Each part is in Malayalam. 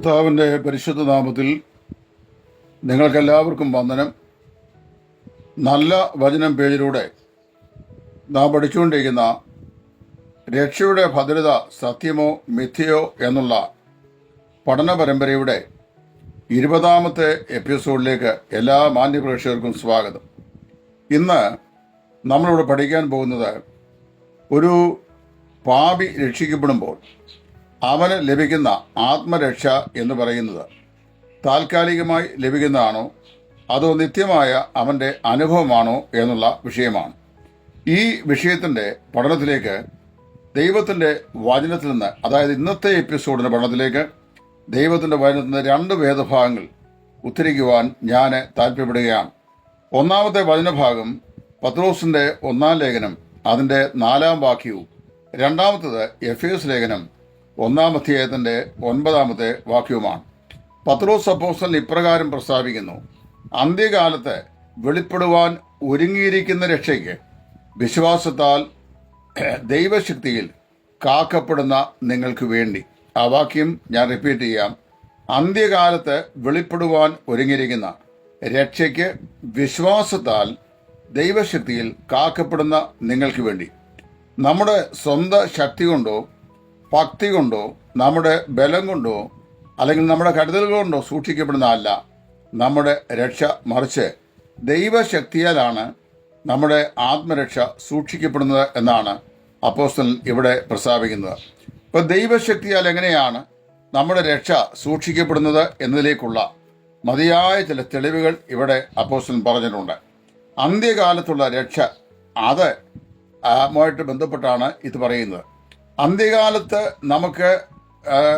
കർത്താവിന്റെ പരിശുദ്ധ നാമത്തിൽ നിങ്ങൾക്കെല്ലാവർക്കും വന്ദനം. നല്ല വചനം പേജിലൂടെ നാം പഠിച്ചുകൊണ്ടിരിക്കുന്ന രക്ഷയുടെ ഭദ്രത സത്യമോ മിഥ്യയോ എന്നുള്ള പഠന പരമ്പരയുടെ ഇരുപതാമത്തെ എപ്പിസോഡിലേക്ക് എല്ലാ മാന്യപ്രേക്ഷകർക്കും സ്വാഗതം. ഇന്ന് നമ്മളിവിടെ പഠിക്കാൻ പോകുന്നത് ഒരു പാപി രക്ഷിക്കപ്പെടുമ്പോൾ അവന് ലഭിക്കുന്ന ആത്മരക്ഷ എന്ന് പറയുന്നത് താൽക്കാലികമായി ലഭിക്കുന്നതാണോ? അതോ നിത്യമായ അവന്റെ അനുഭവമാണോ എന്നുള്ള വിഷയമാണ്. ഈ വിഷയത്തിന്റെ പഠനത്തിലേക്ക് ദൈവത്തിന്റെ വചനത്തിൽ നിന്ന് അതായത് ഇന്നത്തെ എപ്പിസോഡിന്റെ പഠനത്തിലേക്ക് ദൈവത്തിന്റെ വചനത്തിൽ നിന്ന് രണ്ട് വേദഭാഗങ്ങൾ ഉദ്ധരിക്കുവാൻ ഞാൻ താല്പര്യപ്പെടുകയാണ്. ഒന്നാമത്തെ വചനഭാഗം പത്രോസിന്റെ ഒന്നാം ലേഖനം അതിന്റെ നാലാം വാക്യവും. രണ്ടാമത്തത് എഫ് ലേഖനം ഒന്നാം അധ്യായത്തിന്റെ ഒൻപതാമത്തെ വാക്യവുമാണ്. പത്രോസ് അപ്പോസ്റ്റൽ ഇപ്രകാരം പ്രസ്താവിക്കുന്നു. അന്ത്യകാലത്ത് വെളിപ്പെടുവാൻ ഒരുങ്ങിയിരിക്കുന്ന രക്ഷയ്ക്ക് വിശ്വാസത്താൽ ദൈവശക്തിയിൽ കാക്കപ്പെടുന്ന നിങ്ങൾക്ക് വേണ്ടി. ആ വാക്യം ഞാൻ റിപ്പീറ്റ് ചെയ്യാം. അന്ത്യകാലത്ത് വെളിപ്പെടുവാൻ ഒരുങ്ങിയിരിക്കുന്ന രക്ഷയ്ക്ക് വിശ്വാസത്താൽ ദൈവശക്തിയിൽ കാക്കപ്പെടുന്ന നിങ്ങൾക്ക് വേണ്ടി. നമ്മുടെ സ്വന്തം ശക്തി കൊണ്ടോ ഭക്തി കൊണ്ടോ നമ്മുടെ ബലം കൊണ്ടോ അല്ലെങ്കിൽ നമ്മുടെ കരുതലുകൾ കൊണ്ടോ സൂക്ഷിക്കപ്പെടുന്ന അല്ല. നമ്മുടെ രക്ഷ മറിച്ച് ദൈവശക്തിയാലാണ് നമ്മുടെ ആത്മരക്ഷ സൂക്ഷിക്കപ്പെടുന്നത് എന്നാണ് അപ്പോസ്റ്റലൻ ഇവിടെ പ്രസ്താവിക്കുന്നത്. ഇപ്പം ദൈവശക്തിയാൽ എങ്ങനെയാണ് നമ്മുടെ രക്ഷ സൂക്ഷിക്കപ്പെടുന്നത് എന്നതിലേക്കുള്ള മതിയായ ചില തെളിവുകൾ ഇവിടെ അപ്പോസ്റ്റലൻ പറഞ്ഞിട്ടുണ്ട്. അന്ത്യകാലത്തുള്ള രക്ഷ അത് ആയിട്ട് ബന്ധപ്പെട്ടാണ് ഇത് പറയുന്നത്. അന്ത്യകാലത്ത് നമുക്ക്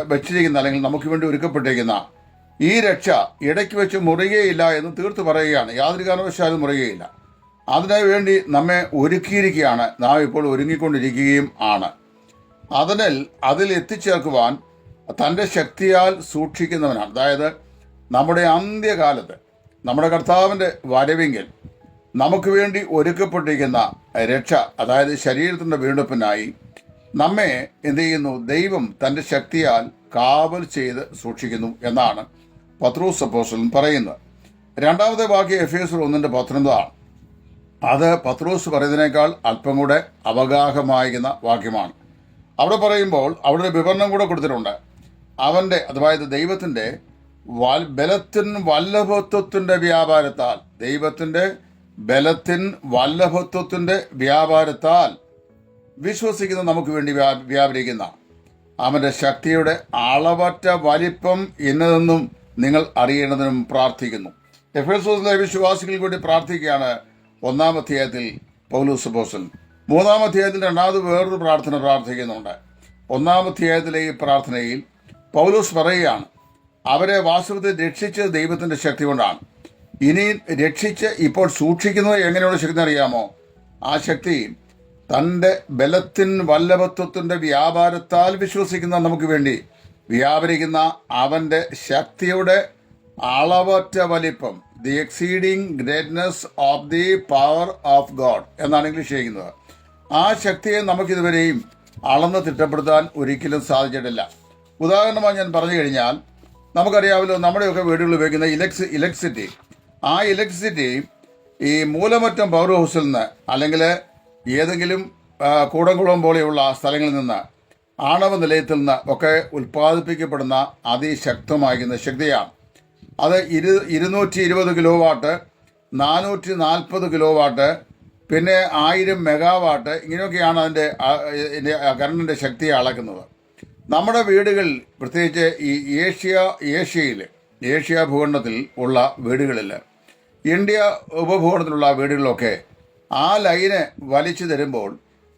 വെച്ചിരിക്കുന്ന അല്ലെങ്കിൽ നമുക്ക് വേണ്ടി ഒരുക്കപ്പെട്ടിരിക്കുന്ന ഈ രക്ഷ ഇടയ്ക്ക് വെച്ച് മുറിയുകയില്ല എന്ന് തീർത്ത് പറയുകയാണ്. യാതൊരു കാരണവശാലും മുറിയുകയില്ല. അതിനായി വേണ്ടി നമ്മെ ഒരുക്കിയിരിക്കുകയാണ്. നാം ഇപ്പോൾ ഒരുങ്ങിക്കൊണ്ടിരിക്കുകയും ആണ്. അതിനാൽ അതിൽ എത്തിച്ചേർക്കുവാൻ തന്റെ ശക്തിയാൽ സൂക്ഷിക്കുന്നവനാണ്. അതായത് നമ്മുടെ അന്ത്യകാലത്ത് നമ്മുടെ കർത്താവിന്റെ വരവെങ്കിൽ നമുക്ക് വേണ്ടി ഒരുക്കപ്പെട്ടിരിക്കുന്ന രക്ഷ അതായത് ശരീരത്തിന്റെ വീണ്ടെടുപ്പിനായി നമ്മെ എന്ത് ചെയ്യുന്നു? ദൈവം തന്റെ ശക്തിയാൽ കാവൽ ചെയ്ത് സൂക്ഷിക്കുന്നു എന്നാണ് പത്രൂസ് സപ്പോസലും പറയുന്നത്. രണ്ടാമത്തെ വാക്യം എഫ് എസ് ഒന്നിന്റെ പത്തൊൻപതാണ് അത് പത്രോസ് പറയുന്നതിനേക്കാൾ അല്പം കൂടെ അവഗാഹമായിരിക്കുന്ന വാക്യമാണ്. അവിടെ പറയുമ്പോൾ അവിടെ ഒരു വിവരണം കൂടെ കൊടുത്തിട്ടുണ്ട്. അവന്റെ അതായത് ദൈവത്തിന്റെ ബലത്തിൻ വല്ലഭത്വത്തിന്റെ വ്യാപാരത്താൽ ദൈവത്തിന്റെ ബലത്തിൻ വല്ലഭത്വത്തിന്റെ വ്യാപാരത്താൽ വിശ്വസിക്കുന്ന നമുക്ക് വേണ്ടി വ്യാ- വ്യാപരിക്കുന്ന അവന്റെ ശക്തിയുടെ അളവറ്റ വലിപ്പം എന്നതെന്നും നിങ്ങൾ അറിയേണ്ടതിനും പ്രാർത്ഥിക്കുന്നു. എഫേസോസിലെ വിശ്വാസികൾക്ക് വേണ്ടി പ്രാർത്ഥിക്കുകയാണ് ഒന്നാം അധ്യായത്തിൽ പൗലൂസ് ബോസൻ മൂന്നാം അധ്യായത്തിൽ രണ്ടാമത് വേറൊരു പ്രാർത്ഥന പ്രാർത്ഥിക്കുന്നുണ്ട്. ഒന്നാം അധ്യായത്തിലെ ഈ പ്രാർത്ഥനയിൽ പൗലൂസ് പറയുകയാണ് അവരെ വാസ്തവത്തിൽ രക്ഷിച്ച ദൈവത്തിന്റെ ശക്തി കൊണ്ടാണ്. ഇനി രക്ഷിച്ച് ഇപ്പോൾ സൂക്ഷിക്കുന്നത് എങ്ങനെയുള്ള ശക്തി അറിയാമോ? ആ ശക്തി തന്റെ ബലത്തിൻ വല്ലഭത്വത്തിന്റെ വ്യാപാരത്താൽ വിശ്വസിക്കുന്ന നമുക്ക് വേണ്ടി വ്യാപരിക്കുന്ന അവന്റെ ശക്തിയുടെ അളവറ്റ വലിപ്പം the exceeding greatness of the power of God എന്നാണ് ഇംഗ്ലീഷ് ചെയ്യുന്നത്. ആ ശക്തിയെ നമുക്കിതുവരെയും അളന്ന് തിട്ടപ്പെടുത്താൻ ഒരിക്കലും സാധിച്ചിട്ടില്ല. ഉദാഹരണമായി ഞാൻ പറഞ്ഞു കഴിഞ്ഞാൽ നമുക്കറിയാമല്ലോ നമ്മുടെയൊക്കെ വീടുകളിൽ ഉപയോഗിക്കുന്ന ഇലക്ട്രി ഇലക്ട്രിസിറ്റി. ആ ഇലക്ട്രിസിറ്റി ഈ മൂലമറ്റം പവർ ഹൗസിൽ നിന്ന് അല്ലെങ്കിൽ ഏതെങ്കിലും കൂടംകുളം പോലെയുള്ള സ്ഥലങ്ങളിൽ നിന്ന് ആണവ നിലയത്തിൽ നിന്ന് ഒക്കെ ഉൽപ്പാദിപ്പിക്കപ്പെടുന്ന അതിശക്തമാകുന്ന ശക്തിയാണ്. അത് ഇരു ഇരുന്നൂറ്റി ഇരുപത് കിലോ വാട്ട് നാനൂറ്റി നാൽപ്പത് കിലോ വാട്ട് പിന്നെ ആയിരം മെഗാവാട്ട് ഇങ്ങനെയൊക്കെയാണ് അതിന്റെ കറണ്ടിന്റെ ശക്തിയെ അളക്കുന്നത്. നമ്മുടെ വീടുകളിൽ പ്രത്യേകിച്ച് ഈ ഏഷ്യ ഏഷ്യയിൽ ഏഷ്യ ഭൂഖണ്ഡത്തിൽ ഉള്ള വീടുകളിൽ ഇന്ത്യ ഉപഭൂഖണ്ഡത്തിലുള്ള വീടുകളിലൊക്കെ ആ ലൈന് വലിച്ചു തരുമ്പോൾ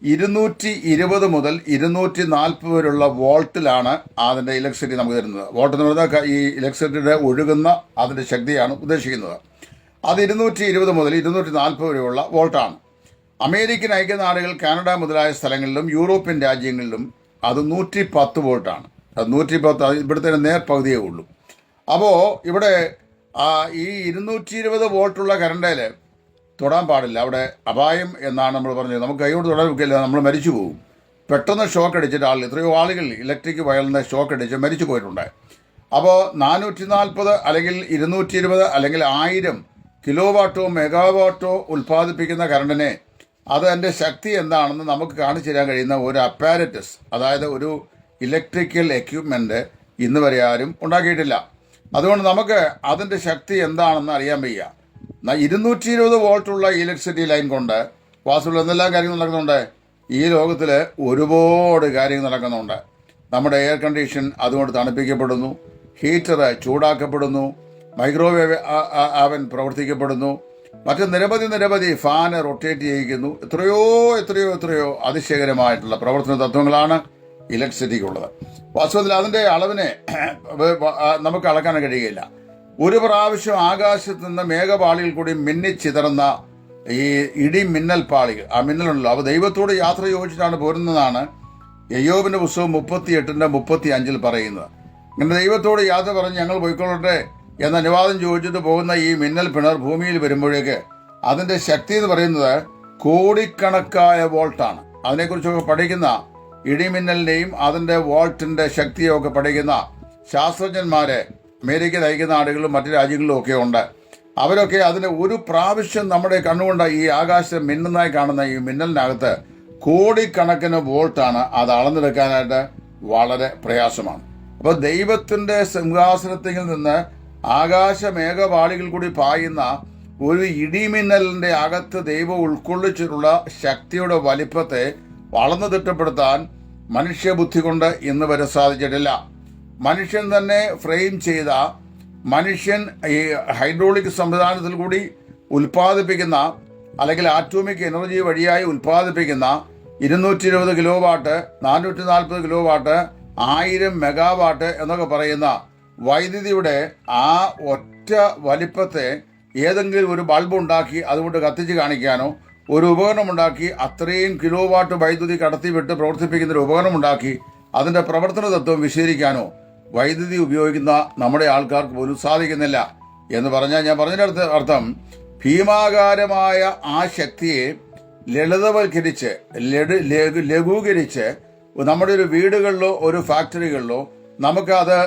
ഇരുന്നൂറ്റി ഇരുപത് മുതൽ ഇരുന്നൂറ്റി നാൽപ്പത് വരെയുള്ള വോൾട്ടിലാണ് അതിന്റെ ഇലക്ട്രിസിറ്റി നമുക്ക് തരുന്നത്. വോൾട്ട് എന്ന് പറയുന്നത് ഈ ഇലക്ട്രിസിറ്റിയുടെ ഒഴുകുന്ന അതിന്റെ ശക്തിയാണ് ഉദ്ദേശിക്കുന്നത്. അത് ഇരുന്നൂറ്റി ഇരുപത് മുതൽ ഇരുന്നൂറ്റി നാൽപ്പത് വരെയുള്ള വോൾട്ടാണ്. അമേരിക്കൻ ഐക്യനാടുകൾ കാനഡ മുതലായ സ്ഥലങ്ങളിലും യൂറോപ്യൻ രാജ്യങ്ങളിലും അത് നൂറ്റി പത്ത് വോൾട്ടാണ്. അത് നൂറ്റി പത്ത് ഇവിടുത്തെ നേർ പകുതിയേ ഉള്ളൂ. അപ്പോൾ ഇവിടെ ഈ ഇരുന്നൂറ്റി ഇരുപത് വോൾട്ടുള്ള കറണ്ടയിൽ തൊടാൻ പാടില്ല. അവിടെ അപായം എന്നാണ് നമ്മൾ പറഞ്ഞത്. നമുക്ക് കൈകൊണ്ട് തൊടാൻ ഒക്കില്ല. നമ്മൾ മരിച്ചു പോകും പെട്ടെന്ന് ഷോക്ക് അടിച്ചിട്ട് ആൾ എത്രയോ ആളുകൾ ഇലക്ട്രിക് വയലിന് ഷോക്ക് അടിച്ച് മരിച്ചു പോയിട്ടുണ്ട്. അപ്പോൾ നാനൂറ്റി നാൽപ്പത് അല്ലെങ്കിൽ ഇരുന്നൂറ്റി ഇരുപത് അല്ലെങ്കിൽ ആയിരം കിലോ വാട്ടോ മെഗാവാട്ടോ ഉൽപ്പാദിപ്പിക്കുന്ന കറണ്ടിനെ അത് അതിന്റെ ശക്തി എന്താണെന്ന് നമുക്ക് കാണിച്ചു തരാൻ കഴിയുന്ന ഒരു അപ്പാരറ്റസ് അതായത് ഒരു ഇലക്ട്രിക്കൽ എക്യുപ്മെന്റ് ഇന്ന് വരെ ആരും ഉണ്ടാക്കിയിട്ടില്ല. അതുകൊണ്ട് നമുക്ക് അതിന്റെ ശക്തി എന്താണെന്ന് അറിയാൻ വയ്യ. ഇരുന്നൂറ്റി ഇരുപത് വോൾട്ടുള്ള ഇലക്ട്രിസിറ്റി ലൈൻ കൊണ്ട് വാസ്തുവിൽ എന്തെല്ലാം കാര്യങ്ങൾ നടക്കുന്നുണ്ട്? ഈ ലോകത്തിൽ ഒരുപാട് കാര്യങ്ങൾ നടക്കുന്നുണ്ട്. നമ്മുടെ എയർ കണ്ടീഷൻ അതുകൊണ്ട് തണുപ്പിക്കപ്പെടുന്നു. ഹീറ്റർ ചൂടാക്കപ്പെടുന്നു. മൈക്രോവേവ് അവൻ പ്രവർത്തിക്കപ്പെടുന്നു. മറ്റ് നിരവധി നിരവധി ഫാന് റൊട്ടേറ്റ് ചെയ്യിക്കുന്നു. എത്രയോ എത്രയോ എത്രയോ അതിശയകരമായിട്ടുള്ള പ്രവർത്തന തത്വങ്ങളാണ് ഇലക്ട്രിസിറ്റിക്കുള്ളത്. വാസ്തവത്തിൽ അതിന്റെ അളവിനെ നമുക്ക് അളക്കാൻ കഴിയുകയില്ല. ഒരു പ്രാവശ്യം ആകാശത്ത് നിന്ന് മേഘപാളിയിൽ കൂടി മിന്നിച്ചിതറുന്ന ഈ ഇടി മിന്നൽ പാളികൾ ആ മിന്നലുണ്ടല്ലോ. അവ ദൈവത്തോട് യാത്ര ചോദിച്ചിട്ടാണ് പോരുന്നതാണ് യയ്യോബിന്റെ പുസ്തകം മുപ്പത്തി എട്ടിന്റെ മുപ്പത്തി അഞ്ചിൽ പറയുന്നത്. ഇങ്ങനെ ദൈവത്തോട് യാത്ര പറഞ്ഞ് ഞങ്ങൾ പോയിക്കൊള്ളട്ടെ എന്ന അനുവാദം ചോദിച്ചിട്ട് പോകുന്ന ഈ മിന്നൽ പിണർ ഭൂമിയിൽ വരുമ്പോഴേക്ക് അതിന്റെ ശക്തി എന്ന് പറയുന്നത് കോടിക്കണക്കായ വോൾട്ടാണ്. അതിനെക്കുറിച്ചൊക്കെ പഠിക്കുന്ന ഇടിമിന്നലിന്റെയും അതിന്റെ വോൾട്ടിന്റെ ശക്തിയൊക്കെ പഠിക്കുന്ന ശാസ്ത്രജ്ഞന്മാരെ അമേരിക്ക നയിക്കുന്ന നാടുകളിലും മറ്റു രാജ്യങ്ങളിലും ഒക്കെ ഉണ്ട്. അവരൊക്കെ അതിന് ഒരു പ്രാവശ്യം നമ്മുടെ കണ്ണുകൊണ്ട് ഈ ആകാശം മിന്നുന്നതായി കാണുന്ന ഈ മിന്നലിനകത്ത് കോടിക്കണക്കിന് വോൾട്ടാണ് അത് അളന്നെടുക്കാനായിട്ട് വളരെ പ്രയാസമാണ്. അപ്പോൾ ദൈവത്തിന്റെ സിംഹാസനത്തിൽ നിന്ന് ആകാശ മേഘപാളികൾ കൂടി പായുന്ന ഒരു ഇടിമിന്നലിന്റെ അകത്ത് ദൈവം ഉൾക്കൊള്ളിച്ചിട്ടുള്ള ശക്തിയുടെ വലിപ്പത്തെ വളർന്നു തിട്ടപ്പെടുത്താൻ മനുഷ്യബുദ്ധി കൊണ്ട് ഇന്ന് വരെ സാധിച്ചിട്ടില്ല. മനുഷ്യൻ തന്നെ ഫ്രെയിം ചെയ്ത മനുഷ്യൻ ഈ ഹൈഡ്രോളിക് സംവിധാനത്തിൽ കൂടി ഉൽപ്പാദിപ്പിക്കുന്ന അല്ലെങ്കിൽ ആറ്റോമിക് എനർജി വഴിയായി ഉൽപ്പാദിപ്പിക്കുന്ന ഇരുന്നൂറ്റി ഇരുപത് കിലോ വാട്ട് നാനൂറ്റി നാൽപ്പത് കിലോ വാട്ട് ആയിരം മെഗാവാട്ട് എന്നൊക്കെ പറയുന്ന വൈദ്യുതിയുടെ ആ ഒറ്റ വലിപ്പത്തെ ഏതെങ്കിലും ഒരു ബൾബ് ഉണ്ടാക്കി അതുകൊണ്ട് കത്തിച്ച് കാണിക്കാനോ ഒരു ഉപകരണം ഉണ്ടാക്കി അത്രയും കിലോ വാട്ട് വൈദ്യുതി കടത്തിവിട്ട് പ്രവർത്തിപ്പിക്കുന്ന ഒരു ഉപകരണം ഉണ്ടാക്കി അതിന്റെ പ്രവർത്തന തത്വം വിശദീകരിക്കാനോ വൈദ്യുതി ഉപയോഗിക്കുന്ന നമ്മുടെ ആൾക്കാർക്ക് പോലും സാധിക്കുന്നില്ല എന്ന് പറഞ്ഞാൽ ഞാൻ പറഞ്ഞതിനടുത്ത് അർത്ഥം ഭീമാകാരമായ ആ ശക്തിയെ ലളിതവൽക്കരിച്ച് ലഘു ലഘു ലഘൂകരിച്ച് നമ്മുടെ ഒരു വീടുകളിലോ ഒരു ഫാക്ടറികളിലോ നമുക്കത്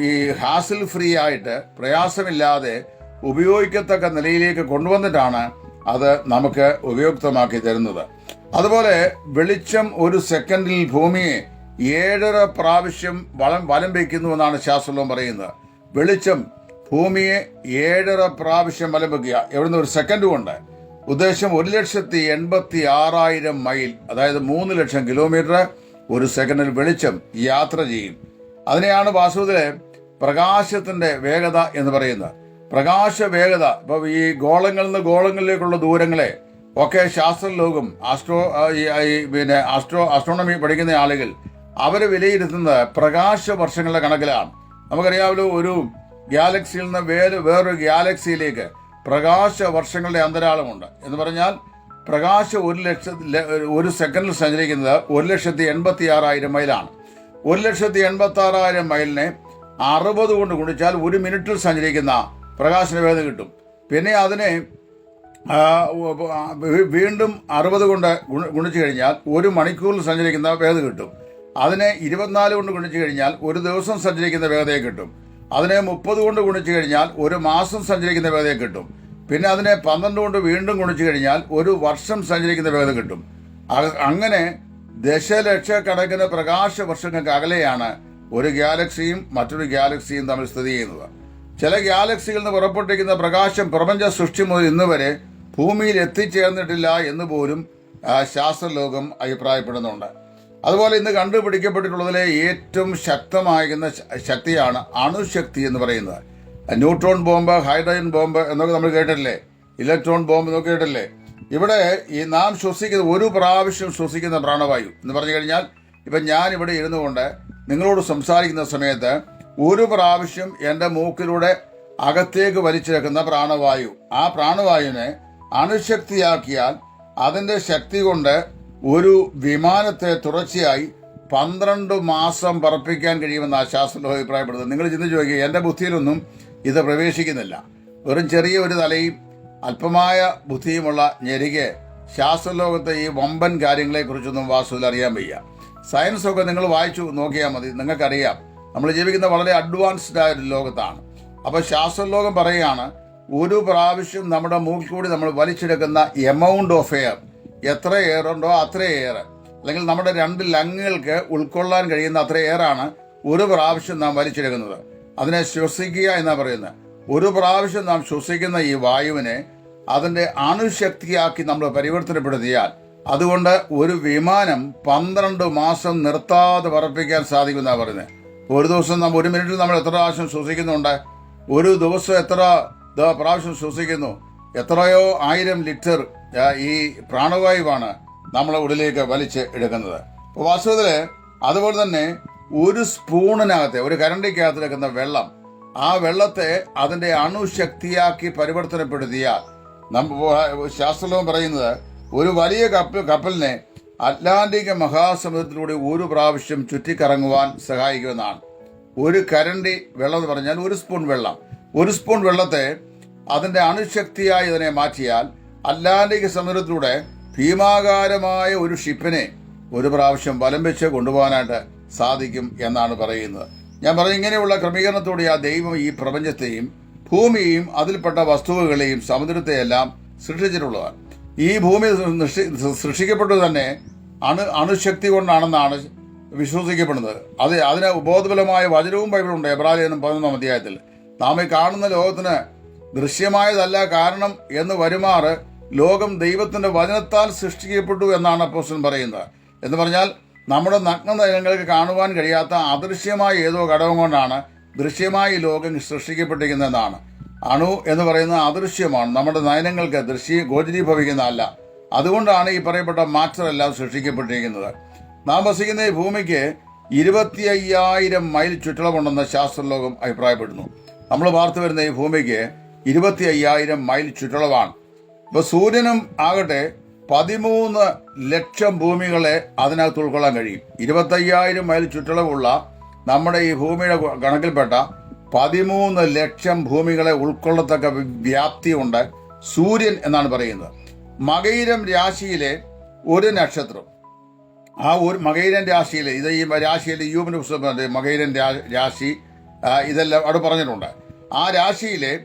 ഈ ഹാസിൽ ഫ്രീ ആയിട്ട് പ്രയാസമില്ലാതെ ഉപയോഗിക്കത്തക്ക നിലയിലേക്ക് കൊണ്ടുവന്നിട്ടാണ് അത് നമുക്ക് ഉപയുക്തമാക്കി തരുന്നത്. അതുപോലെ വെളിച്ചം ഒരു സെക്കൻഡിൽ ഭൂമിയെ ഏഴര പ്രാവശ്യം വളം വലം വയ്ക്കുന്നു എന്നാണ് ശാസ്ത്രം പറയുന്നത്. വെളിച്ചം ഭൂമിയെ ഏഴര പ്രാവശ്യം വലം വയ്ക്കുക. എവിടുന്ന് ഒരു സെക്കൻഡ് കൊണ്ട്. ഉദ്ദേശം ഒരു ലക്ഷത്തി എൺപത്തി ആറായിരം മൈൽ അതായത് മൂന്ന് ലക്ഷം കിലോമീറ്റർ ഒരു സെക്കൻഡിൽ വെളിച്ചം യാത്ര ചെയ്യും. അതിനെയാണ് വാസ്തുവിലെ പ്രകാശത്തിന്റെ വേഗത എന്ന് പറയുന്നത്. പ്രകാശ വേഗത ഇപ്പൊ ഈ ഗോളങ്ങളിൽ നിന്ന് ഗോളങ്ങളിലേക്കുള്ള ദൂരങ്ങളെ ഒക്കെ ശാസ്ത്രലോകം ആസ്ട്രോ പിന്നെ ആസ്ട്രോ ആസ്ട്രോണമി പഠിക്കുന്ന ആളുകൾ അവർ വിലയിരുത്തുന്നത് പ്രകാശ വർഷങ്ങളുടെ കണക്കിലാണ്. നമുക്കറിയാമല്ലോ ഒരു ഗാലക്സിയിൽ നിന്ന് വേറെ വേറൊരു ഗാലക്സിയിലേക്ക് പ്രകാശ വർഷങ്ങളുടെ അന്തരാളമുണ്ട്. എന്ന് പറഞ്ഞാൽ പ്രകാശം ഒരു ലക്ഷ ഒരു സെക്കൻഡിൽ സഞ്ചരിക്കുന്നത് ഒരു ലക്ഷത്തി എൺപത്തി ആറായിരം മൈലാണ്. ഒരു ലക്ഷത്തി എൺപത്തി ആറായിരം മൈലിനെ അറുപത് കൊണ്ട് ഗുണിച്ചാൽ ഒരു മിനിറ്റിൽ സഞ്ചരിക്കുന്ന പ്രകാശന വേഗത കിട്ടും. പിന്നെ അതിനെ വീണ്ടും അറുപത് കൊണ്ട് ഗുണ- ഗുണിച്ചു കഴിഞ്ഞാൽ ഒരു മണിക്കൂറിൽ സഞ്ചരിക്കുന്ന വേഗത കിട്ടും. അതിനെ ഇരുപത്തിനാല് കൊണ്ട് ഗുണിച്ചു കഴിഞ്ഞാൽ ഒരു ദിവസം സഞ്ചരിക്കുന്ന വേഗതയെ കിട്ടും. അതിനെ മുപ്പത് കൊണ്ട് ഗുണിച്ചു കഴിഞ്ഞാൽ ഒരു മാസം സഞ്ചരിക്കുന്ന വേഗതയെ കിട്ടും. പിന്നെ അതിനെ പന്ത്രണ്ട് കൊണ്ട് വീണ്ടും ഗുണിച്ചു കഴിഞ്ഞാൽ ഒരു വർഷം സഞ്ചരിക്കുന്ന വേഗത കിട്ടും. അങ്ങനെ ദശലക്ഷക്കണക്കിന് പ്രകാശ വർഷങ്ങൾക്ക് അകലെയാണ് ഒരു ഗാലക്സിയും മറ്റൊരു ഗാലക്സിയും തമ്മിൽ സ്ഥിതി ചെയ്യുന്നത്. ചില ഗാലക്സികളിൽ നിന്ന് പുറപ്പെട്ടിരിക്കുന്ന പ്രകാശം പ്രപഞ്ച സൃഷ്ടി മുതൽ ഇന്ന് വരെ ഭൂമിയിൽ എത്തിച്ചേർന്നിട്ടില്ല എന്ന് പോലും ശാസ്ത്രലോകം അഭിപ്രായപ്പെടുന്നുണ്ട്. അതുപോലെ ഇന്ന് കണ്ടുപിടിക്കപ്പെട്ടിട്ടുള്ളതിലെ ഏറ്റവും ശക്തമായിരുന്ന ശക്തിയാണ് അണുശക്തി എന്ന് പറയുന്നത്. ന്യൂട്രോൺ ബോംബ് ഹൈഡ്രജൻ ബോംബ് എന്നൊക്കെ നമ്മൾ കേട്ടിട്ടില്ലേ? ഇലക്ട്രോൺ ബോംബ് എന്നൊക്കെ കേട്ടില്ലേ ഇവിടെ ഈ നാം ശ്വസിക്കുന്ന ഒരു പ്രാവശ്യം ശ്വസിക്കുന്ന പ്രാണവായു എന്ന് പറഞ്ഞു കഴിഞ്ഞാൽ ഇപ്പം ഞാൻ ഇവിടെ ഇരുന്നു കൊണ്ട് നിങ്ങളോട് സംസാരിക്കുന്ന സമയത്ത് ഒരു പ്രാവശ്യം എന്റെ മൂക്കിലൂടെ അകത്തേക്ക് വലിച്ചെടുക്കുന്ന പ്രാണവായു. ആ പ്രാണവായുവിനെ അണുശക്തിയാക്കിയാൽ അതിന്റെ ശക്തി കൊണ്ട് ഒരു വിമാനത്തെ തുടർച്ചയായി പന്ത്രണ്ട് മാസം പറപ്പിക്കാൻ കഴിയുമെന്ന് ആ ശാസ്ത്രം അഭിപ്രായപ്പെടുന്നത്. നിങ്ങൾ ചിന്തിച്ചു നോക്കി എന്റെ ബുദ്ധിയിലൊന്നും ഇത് പ്രവേശിക്കുന്നില്ല. വെറും ചെറിയ ഒരു തലയും അല്പമായ ബുദ്ധിയുമുള്ള ഞെരികെ ശാസ്ത്രലോകത്തെ ഈ വമ്പൻ കാര്യങ്ങളെക്കുറിച്ചൊന്നും വാസ്തുവിൽ അറിയാൻ വയ്യ. സയൻസ് ഒക്കെ നിങ്ങൾ വായിച്ചു നോക്കിയാൽ മതി. നിങ്ങൾക്കറിയാം നമ്മൾ ജീവിക്കുന്ന വളരെ അഡ്വാൻസ്ഡ് ആയ ഒരു ലോകത്താണ്. അപ്പോൾ ശാസ്ത്രലോകം പറയുകയാണ് ഒരു പ്രാവശ്യം നമ്മുടെ മൂക്കിൽ കൂടി നമ്മൾ വലിച്ചെടുക്കുന്ന എമൗണ്ട് ഓഫ് എയർ എത്ര എയർ ഉണ്ടോ അത്ര എയർ അല്ലെങ്കിൽ നമ്മുടെ രണ്ട് ലങ്ങുകൾക്ക് ഉൾക്കൊള്ളാൻ കഴിയുന്ന അത്ര എയറാണ് ഒരു പ്രാവശ്യം നാം വലിച്ചെടുക്കുന്നത്. അതിനെ ശ്വസിക്കുക എന്നാണ് പറയുന്നത്. ഒരു പ്രാവശ്യം നാം ശ്വസിക്കുന്ന ഈ വായുവിനെ അതിന്റെ അണുശക്തിയാക്കി നമ്മൾ പരിവർത്തനപ്പെടുത്തിയാൽ അതുകൊണ്ട് ഒരു വിമാനം പന്ത്രണ്ട് മാസം നിർത്താതെ പറപ്പിക്കാൻ സാധിക്കുമെന്നാണ് പറയുന്നത്. ഒരു ദിവസം നാം ഒരു മിനിറ്റിൽ നമ്മൾ എത്ര പ്രാവശ്യം ശ്വസിക്കുന്നുണ്ട്? ഒരു ദിവസം എത്ര പ്രാവശ്യം ശ്വസിക്കുന്നു? എത്രയോ ആയിരം ലിറ്റർ ഈ പ്രാണവായുവാണ് നമ്മളെ ഉള്ളിലേക്ക് വലിച്ച് എടുക്കുന്നത്. അപ്പോൾ വാസ്തവത്തിൽ അതുപോലെ തന്നെ ഒരു സ്പൂണിനകത്തെ ഒരു കരണ്ടിക്കകത്ത് എടുക്കുന്ന വെള്ളം ആ വെള്ളത്തെ അതിന്റെ അണുശക്തിയാക്കി പരിവർത്തനപ്പെടുത്തിയാൽ നമ്മ ശാസ്ത്രലോകം പറയുന്നത് ഒരു വലിയ കപ്പൽ കപ്പലിനെ അറ്റ്ലാന്റിക് മഹാസമുദ്രത്തിലൂടെ ഒരു പ്രാവശ്യം ചുറ്റിക്കറങ്ങുവാൻ സഹായിക്കുമെന്നാണ്. ഒരു കരണ്ടി വെള്ളം എന്ന് പറഞ്ഞാൽ ഒരു സ്പൂൺ വെള്ളം. ഒരു സ്പൂൺ വെള്ളത്തെ അതിന്റെ അണുശക്തിയായി ഇതിനെ മാറ്റിയാൽ അറ്റ്ലാന്റിക് സമുദ്രത്തിലൂടെ ഭീമാകാരമായ ഒരു ഷിപ്പിനെ ഒരു പ്രാവശ്യം വലം വെച്ച് കൊണ്ടുപോകാനായിട്ട് സാധിക്കും എന്നാണ് പറയുന്നത്. ഞാൻ പറഞ്ഞു ഇങ്ങനെയുള്ള ക്രമീകരണത്തോടെ ആ ദൈവം ഈ പ്രപഞ്ചത്തെയും ഭൂമിയെയും അതിൽപ്പെട്ട വസ്തുവകളെയും സമുദ്രത്തെയെല്ലാം സൃഷ്ടിച്ചിട്ടുള്ളതാണ്. ഈ ഭൂമി സൃഷ്ടിക്കപ്പെട്ടു തന്നെ അണു അണുശക്തി കൊണ്ടാണെന്നാണ് വിശ്വസിക്കപ്പെടുന്നത്. അത് അതിന് ഉപോധബലമായ വചനവും ബൈബിളുണ്ട്. എബ്രാലിയനും പതിനൊന്നാം അധ്യായത്തിൽ. നാം ഈ കാണുന്ന ലോകത്തിന് ദൃശ്യമായതല്ല കാരണം എന്ന് വരുമാറ് ലോകം ദൈവത്തിന്റെ വചനത്താൽ സൃഷ്ടിക്കപ്പെട്ടു എന്നാണ് അപ്പോസ്റ്റൻ പറയുന്നത്. എന്ന് പറഞ്ഞാൽ നമ്മുടെ നഗ്നനയങ്ങൾക്ക് കാണുവാൻ കഴിയാത്ത അദൃശ്യമായ ഏതോ ഘടകം കൊണ്ടാണ് ദൃശ്യമായ ലോകം സൃഷ്ടിക്കപ്പെട്ടിരിക്കുന്നതെന്നാണ് അണു എന്ന് പറയുന്നത് അദൃശ്യമാണ്. നമ്മുടെ നയനങ്ങൾക്ക് ദൃശ്യ ഗോചരീഭവിക്കുന്നതല്ല അതുകൊണ്ടാണ് ഈ പറയപ്പെട്ട മാറ്റർ എല്ലാം സൃഷ്ടിക്കപ്പെട്ടിരിക്കുന്നത്. നാം വസിക്കുന്ന ഈ ഭൂമിക്ക് ഇരുപത്തി അയ്യായിരം മൈൽ ചുറ്റളവുണ്ടെന്ന് ശാസ്ത്രലോകം അഭിപ്രായപ്പെടുന്നു. നമ്മൾ വാർത്തു വരുന്ന ഈ ഭൂമിക്ക് ഇരുപത്തി അയ്യായിരം മൈൽ ചുറ്റളവാണ്. ഇപ്പൊ സൂര്യനും ആകട്ടെ പതിമൂന്ന് ലക്ഷം ഭൂമികളെ അതിനകത്ത് ഉൾക്കൊള്ളാൻ കഴിയും. ഇരുപത്തയ്യായിരം മൈൽ ചുറ്റളവുള്ള നമ്മുടെ ഈ ഭൂമിയുടെ കണക്കിൽപ്പെട്ട പതിമൂന്ന് ലക്ഷം ഭൂമികളെ ഉൾക്കൊള്ളത്തക്ക വ്യാപ്തിയുണ്ട് സൂര്യൻ എന്നാണ് പറയുന്നത്. മകയിരം രാശിയിലെ ഒരു നക്ഷത്രം. ആ ഒരു മകൈരൻ രാശിയിലെ ഇത് ഈ രാശിയിലെ യൂബിന് പുസ്തകം മകൈരൻ രാ- രാശി ഇതെല്ലാം അവിടെ പറഞ്ഞിട്ടുണ്ട്. ആ രാശിയിലെ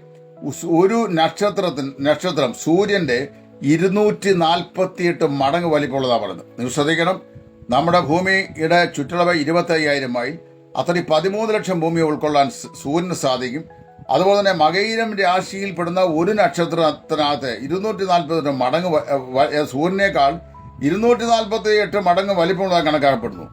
ഒരു നക്ഷത്രത്തിന് നക്ഷത്രം സൂര്യന്റെ ഇരുന്നൂറ്റി നാൽപ്പത്തിയെട്ട് മടങ്ങ് വലിപ്പമുള്ളതാണ് പറയുന്നത്. നിങ്ങൾ ശ്രദ്ധിക്കണം. നമ്മുടെ ഭൂമിയുടെ ചുറ്റളവ് ഇരുപത്തി അയ്യായിരം മൈൽ. അത്രയും പതിമൂന്ന് ലക്ഷം ഭൂമിയെ ഉൾക്കൊള്ളാൻ സൂര്യന് സാധിക്കും. അതുപോലെ തന്നെ മകയിരം രാശിയിൽപ്പെടുന്ന ഒരു നക്ഷത്രത്തിനകത്ത് ഇരുന്നൂറ്റി നാൽപ്പത്തെട്ട് മടങ്ങ് സൂര്യനേക്കാൾ ഇരുന്നൂറ്റി നാൽപ്പത്തി എട്ട് മടങ്ങ് വലിപ്പമുള്ളതായി കണക്കാക്കപ്പെടുന്നു.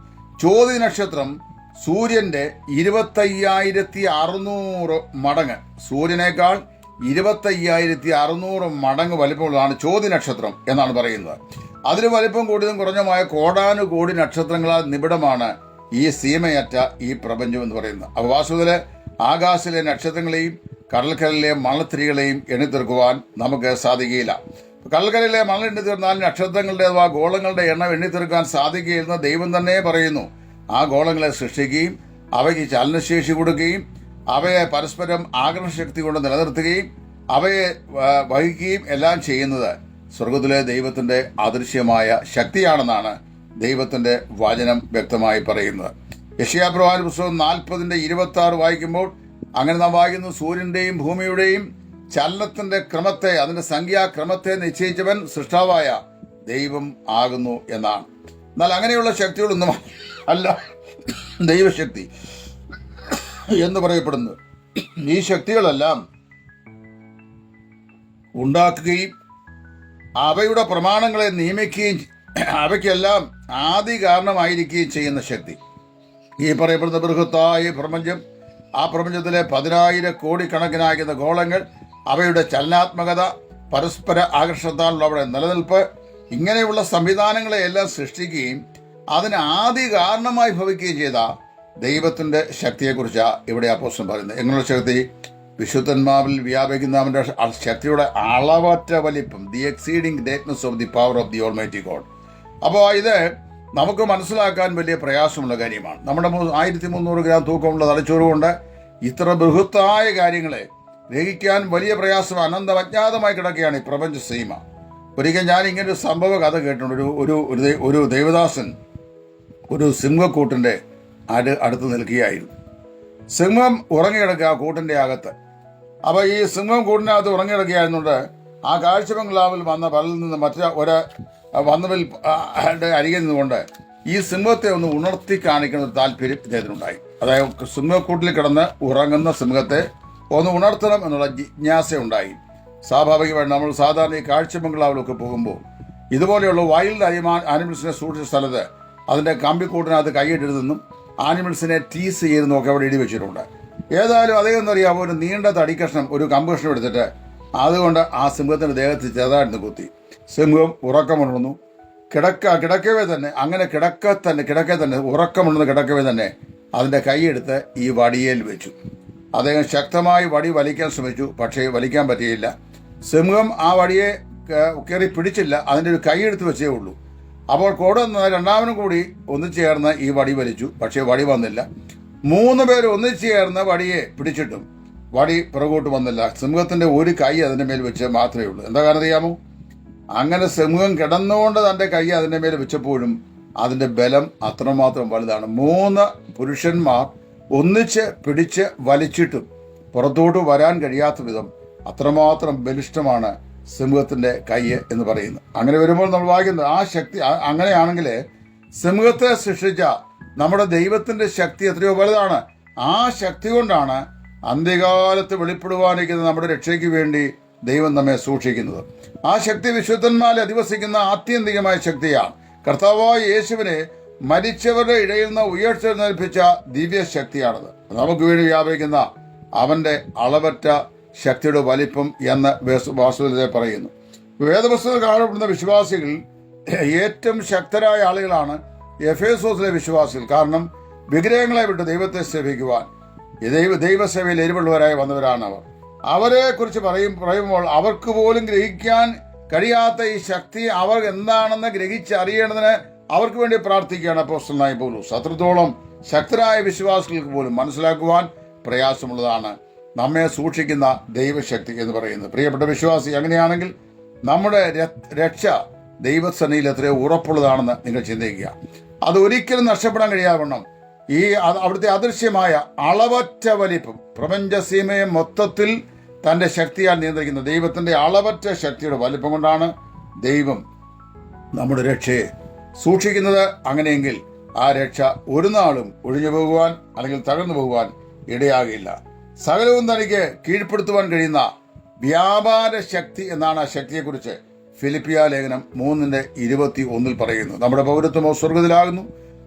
ചോതി നക്ഷത്രം സൂര്യന്റെ ഇരുപത്തയ്യായിരത്തി അറുന്നൂറ് മടങ്ങ്. സൂര്യനേക്കാൾ ഇരുപത്തയ്യായിരത്തി അറുന്നൂറ് മടങ്ങ് വലിപ്പമുള്ളതാണ് ചോതി നക്ഷത്രം എന്നാണ് പറയുന്നത്. അതിന് വലിപ്പം കൂടിയതും കുറഞ്ഞുമായ കോടാനുകോടി നക്ഷത്രങ്ങളാൽ നിബിഡമാണ് ഈ സീമയറ്റ ഈ പ്രപഞ്ചം എന്ന് പറയുന്നത്. അപ്പോൾ വാസ്തുവിൽ ആകാശത്തിലെ നക്ഷത്രങ്ങളെയും കടൽക്കരയിലെ മണത്തിരികളെയും എണ്ണിത്തീർക്കുവാൻ നമുക്ക് സാധിക്കുകയില്ല. കടൽക്കരയിലെ മണൽ എണ്ണിത്തീർന്നാൽ നക്ഷത്രങ്ങളുടെ അഥവാ ഗോളങ്ങളുടെ എണ്ണം എണ്ണിത്തീർക്കാൻ സാധിക്കുകയില്ലെന്ന് ദൈവം തന്നെ പറയുന്നു. ആ ഗോളങ്ങളെ സൃഷ്ടിക്കുകയും അവയ്ക്ക് ചലനശേഷി കൊടുക്കുകയും അവയെ പരസ്പരം ആകർഷശക്തി കൊണ്ട് നിലനിർത്തുകയും അവയെ വഹിക്കുകയും എല്ലാം ചെയ്യുന്നത് സ്വർഗത്തിലെ ദൈവത്തിന്റെ അദൃശ്യമായ ശക്തിയാണെന്നാണ് ദൈവത്തിന്റെ വചനം വ്യക്തമായി പറയുന്നത്. യഷ്യാപ്രവാന പുസ്തകം നാൽപ്പതിന്റെ ഇരുപത്തി ആറ് വായിക്കുമ്പോൾ അങ്ങനെ നാം വായിക്കുന്നു സൂര്യന്റെയും ഭൂമിയുടെയും ചലനത്തിന്റെ ക്രമത്തെ അതിന്റെ സംഖ്യാക്രമത്തെ നിശ്ചയിച്ചവൻ സൃഷ്ടാവായ ദൈവം ആകുന്നു എന്നാണ്. എന്നാൽ അങ്ങനെയുള്ള ശക്തികളൊന്നും അല്ല. ദൈവശക്തി. എന്ന് പറയപ്പെടുന്നു. ഈ ശക്തികളെല്ലാം ഉണ്ടാക്കുകയും അവയുടെ പ്രമാണങ്ങളെ നിയമിക്കുകയും അവയ്ക്കെല്ലാം ആദി കാരണമായിരിക്കുകയും ചെയ്യുന്ന ശക്തി. ഈ പറയപ്പെടുന്ന ബൃഹത്തായ പ്രപഞ്ചം ആ പ്രപഞ്ചത്തിലെ പതിനായിരം കോടിക്കണക്കിനാകുന്ന ഗോളങ്ങൾ അവയുടെ ചലനാത്മകത പരസ്പര ആകർഷണത്താലുള്ള അവിടെ നിലനിൽപ്പ് ഇങ്ങനെയുള്ള സംവിധാനങ്ങളെയെല്ലാം സൃഷ്ടിക്കുകയും അതിന് ആദി കാരണമായി ഭവിക്കുകയും ചെയ്ത ദൈവത്തിന്റെ ശക്തിയെക്കുറിച്ചാണ് ഇവിടെ അപ്പോസ്റ്റൻ പറയുന്നത്. എങ്ങനെയുള്ള ശക്തി? വിശുദ്ധന്മാവിൽ വ്യാപിക്കുന്ന അവന്റെ ശക്തിയുടെ അളവറ്റ വലിപ്പം the exceeding greatness of the power of the almighty God അപ്പോൾ ഇത് നമുക്ക് മനസ്സിലാക്കാൻ വലിയ പ്രയാസമുള്ള കാര്യമാണ്. നമ്മുടെ ആയിരത്തി മുന്നൂറ് ഗ്രാം തൂക്കമുള്ള തലച്ചോറുകൊണ്ട് ഇത്ര ബൃഹത്തായ കാര്യങ്ങളെ ഗ്രഹിക്കാൻ വലിയ പ്രയാസം അനന്തം അജ്ഞാതമായി കിടക്കുകയാണ് ഈ പ്രപഞ്ച സീമ. ഒരിക്കൽ ഞാൻ ഇങ്ങനെ ഒരു സംഭവ കഥ കേട്ടിട്ടുണ്ട്. ഒരു ഒരു ഒരു ദൈവദാസൻ ഒരു സിംഹക്കൂട്ടിന്റെ അട് അടുത്ത് നിൽക്കുകയായിരുന്നു. സിംഹം ഉറങ്ങിക്കിടക്കുക കൂട്ടിന്റെ അകത്ത്. അപ്പൊ ഈ സിംഹം കൂട്ടിനകത്ത് ഉറങ്ങിക്കിടക്കുകയായിരുന്നുകൊണ്ട് ആ കാഴ്ച ബംഗ്ലാവിൽ വന്ന പലരിൽ നിന്ന് മറ്റു ഒരു വന്നവിൽ അരികിൽ നിന്നുകൊണ്ട് ഈ സിംഹത്തെ ഒന്ന് ഉണർത്തി കാണിക്കുന്ന ഒരു താല്പര്യം ഇദ്ദേഹത്തിനുണ്ടായി. അതായത് സിംഹക്കൂട്ടിൽ കിടന്ന് ഉറങ്ങുന്ന സിംഹത്തെ ഒന്ന് ഉണർത്തണം എന്നുള്ള ജിജ്ഞാസ ഉണ്ടായി സ്വാഭാവികമായിട്ട് നമ്മൾ സാധാരണ ഈ കാഴ്ച ബംഗ്ലാവിലൊക്കെ പോകുമ്പോൾ ഇതുപോലെയുള്ള വൈൽഡ് അനിമാ ആനിമൽസിനെ സൂക്ഷിച്ച സ്ഥലത്ത് അതിന്റെ കമ്പിക്കൂട്ടിനകത്ത് കൈയിട്ടിരുന്നും ആനിമൽസിനെ ടീസ് ചെയ്ത് നോക്കി അവിടെ എഴുതി വെച്ചിട്ടുണ്ട്. ഏതായാലും അതേ ഒന്നറിയാമോ ഒരു നീണ്ട തടിക്കഷ്ണം ഒരു കമ്പ് എടുത്തിട്ട് അതുകൊണ്ട് ആ സിംഹത്തിന്റെ ദേഹത്ത് ചെറുതായിട്ട് കുത്തി. സിംഹം ഉറക്കമുണർന്നു. കിടക്ക കിടക്കവേ തന്നെ അങ്ങനെ കിടക്ക തന്നെ കിടക്കെ തന്നെ ഉറക്കമുണ്ടെന്ന് കിടക്കവേ തന്നെ അതിന്റെ കൈയെടുത്ത് ഈ വടിയേൽ വെച്ചു. അദ്ദേഹം ശക്തമായി വടി വലിക്കാൻ ശ്രമിച്ചു പക്ഷേ വലിക്കാൻ പറ്റിയില്ല. സിംഹം ആ വടിയെ കയറി പിടിച്ചില്ല അതിന്റെ ഒരു കൈയെടുത്ത് വെച്ചേ ഉള്ളൂ. അപ്പോൾ കൂടെ നിന്ന് രണ്ടാമനും കൂടി ഒന്നിച്ചു ചേർന്ന് ഈ വടി വലിച്ചു. പക്ഷേ വടി വന്നില്ല. മൂന്ന് പേർ ഒന്നിച്ചു ചേർന്ന് വടിയെ പിടിച്ചിട്ടും വടി പുറകോട്ട് വന്നില്ല. സിംഹത്തിന്റെ ഒരു കൈ അതിന്റെ മേൽ വെച്ച് മാത്രമേ ഉള്ളൂ. എന്താ കാരണം അറിയാമോ? അങ്ങനെ സിംഹം കിടന്നുകൊണ്ട് തന്റെ കൈ അതിന്റെ മേൽ വെച്ചപ്പോഴും അതിന്റെ ബലം അത്രമാത്രം വലുതാണ്. മൂന്ന് പുരുഷന്മാർ ഒന്നിച്ച് പിടിച്ച് വലിച്ചിട്ടും പുറത്തോട്ട് വരാൻ കഴിയാത്ത വിധം അത്രമാത്രം ബലിഷ്ഠമാണ് സിംഹത്തിന്റെ കൈ എന്ന് പറയുന്നു. അങ്ങനെ വരുമ്പോൾ നമ്മൾ വായിക്കുന്നത് ആ ശക്തി അങ്ങനെയാണെങ്കിൽ സിംഹത്തെ സൃഷ്ടിച്ച നമ്മുടെ ദൈവത്തിന്റെ ശക്തി എത്രയോ വലുതാണ്. ആ ശക്തി കൊണ്ടാണ് അന്ത്യകാലത്ത് വെളിപ്പെടുവാനിരിക്കുന്ന നമ്മുടെ രക്ഷയ്ക്ക് വേണ്ടി ദൈവം നമ്മെ സൂക്ഷിക്കുന്നത്. ആ ശക്തി വിശുദ്ധന്മാരെ അധിവസിക്കുന്ന ആത്യന്തികമായ ശക്തിയാണ്. കർത്താവായ യേശുവിനെ മരിച്ചവരുടെ ഇടയിൽ നിന്ന് ഉയർത്തെഴുന്നേൽപ്പിച്ച ദിവ്യ ശക്തിയാണത് നമുക്ക് വേണ്ടി വ്യാപിക്കുന്ന അവന്റെ അളവറ്റ ശക്തിയുടെ വലിപ്പം എന്ന് വാസുദേവ പറയുന്നു. വേദപുസ്തകം കാണപ്പെടുന്ന വിശ്വാസികൾ ഏറ്റവും ശക്തരായ ആളുകളാണ് എഫേസോസിലെ വിശ്വാസികൾ. കാരണം വിഗ്രഹങ്ങളെ വിട്ട് ദൈവത്തെ സേവിക്കുവാൻ ദൈവ ദൈവസേവയിൽ എരിവുള്ളവരായി വന്നവരാണ് അവർ. അവരെ കുറിച്ച് പറയും പറയുമ്പോൾ അവർക്ക് പോലും ഗ്രഹിക്കാൻ കഴിയാത്ത ഈ ശക്തി അവർ എന്താണെന്ന് ഗ്രഹിച്ചറിയേണ്ടതിന് അവർക്ക് വേണ്ടി പ്രാർത്ഥിക്കുകയാണ് അപ്പോസ്റ്റലായി പോലും അത്രത്തോളം ശക്തരായ വിശ്വാസികൾക്ക് പോലും മനസ്സിലാക്കുവാൻ പ്രയാസമുള്ളതാണ്. നമ്മെ സൂക്ഷിക്കുന്ന ദൈവശക്തി എന്ന് പറയുന്നത്. പ്രിയപ്പെട്ട വിശ്വാസി അങ്ങനെയാണെങ്കിൽ നമ്മുടെ രക്ഷ ദൈവസനയിൽ എത്രയോ ഉറപ്പുള്ളതാണെന്ന് നിങ്ങൾ ചിന്തിക്കുക. അത് ഒരിക്കലും നഷ്ടപ്പെടാൻ കഴിയാവണം ഈ അവിടുത്തെ അദൃശ്യമായ അളവറ്റ വലിപ്പം പ്രപഞ്ചസീമയെ മൊത്തത്തിൽ തന്റെ ശക്തിയാൽ നിയന്ത്രിക്കുന്ന ദൈവത്തിന്റെ അളവറ്റ ശക്തിയുടെ വലിപ്പം കൊണ്ടാണ് ദൈവം നമ്മുടെ രക്ഷയെ സൂക്ഷിക്കുന്നത്. അങ്ങനെയെങ്കിൽ ആ രക്ഷ ഒരു നാളും ഒഴിഞ്ഞു പോകുവാൻ അല്ലെങ്കിൽ തകർന്നു പോകുവാൻ ഇടയാകില്ല. സകലവും തനിക്ക് കീഴ്പ്പെടുത്തുവാൻ കഴിയുന്ന വ്യാപാര ശക്തി എന്നാണ് ആ ശക്തിയെക്കുറിച്ച് ഫിലിപ്പിയ ലേഖനം മൂന്നിന്റെ ഇരുപത്തി ഒന്നിൽ പറയുന്നു. നമ്മുടെ പൗരത്വമോ സ്വർഗത്തിലാകുന്നു.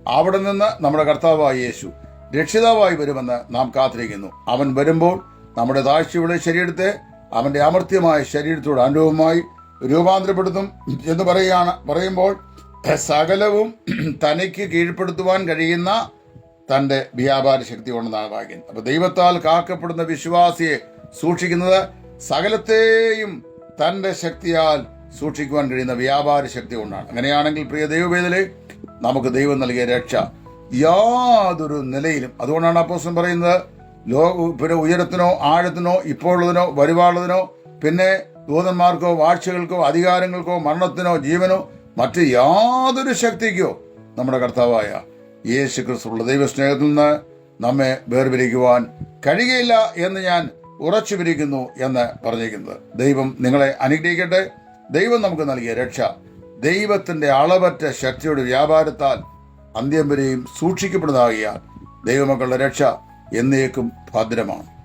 അവിടെ നിന്ന് നമ്മുടെ കർത്താവായ യേശു രക്ഷിതാവായി വരുമെന്ന് നാം കാത്തിരിക്കുന്നു. അവൻ വരുമ്പോൾ നമ്മുടെ താഴ്ചയുടെ ശരീരത്തെ അവന്റെ അമർത്യമായ ശരീരത്തോട് അനുഭവമായി രൂപാന്തരപ്പെടുത്തും എന്ന് പറയുകയാണ്. പറയുമ്പോൾ സകലവും തനിക്ക് കീഴ്പ്പെടുത്തുവാൻ കഴിയുന്ന തന്റെ വ്യാപാര ശക്തി കൊണ്ടെന്നാണ് വാക്യം അപ്പൊ ദൈവത്താൽ കാക്കപ്പെടുന്ന വിശ്വാസിയെ സൂക്ഷിക്കുന്നത് സകലത്തെയും തന്റെ ശക്തിയാൽ സൂക്ഷിക്കുവാൻ കഴിയുന്ന വ്യാപാര ശക്തി കൊണ്ടാണ്. അങ്ങനെയാണെങ്കിൽ പ്രിയ ദൈവവേദലെ നമുക്ക് ദൈവം നൽകിയ രക്ഷ യാതൊരു നിലയിലും അതുകൊണ്ടാണ് അപ്പോസം പറയുന്നത് ലോക പിന്നെ ഉയരത്തിനോ ആഴത്തിനോ ഇപ്പോഴുള്ളതിനോ വരുവാനുള്ളതിനോ പിന്നെ ദൂതന്മാർക്കോ വാഴ്ചകൾക്കോ അധികാരങ്ങൾക്കോ മരണത്തിനോ ജീവനോ മറ്റ് യാതൊരു ശക്തിക്കോ നമ്മുടെ കർത്താവായ യേശു ക്രിസ്തുള്ള ദൈവസ്നേഹത്തിൽ നിന്ന് നമ്മെ വേർപിരിക്കുവാൻ കഴിയുകയില്ല എന്ന് ഞാൻ ഉറച്ചു പിരിക്കുന്നു എന്ന് പറഞ്ഞിരിക്കുന്നത്. ദൈവം നിങ്ങളെ അനുഗ്രഹിക്കട്ടെ. ദൈവം നമുക്ക് നൽകിയ രക്ഷ. ദൈവത്തിന്റെ അളവറ്റ ശക്തിയുടെ വ്യാപാരത്താൽ അന്ത്യം വരെയും സൂക്ഷിക്കപ്പെടുന്നതാകിയാൽ ദൈവമക്കളുടെ രക്ഷ എന്നേക്കും ഭദ്രമാണ്.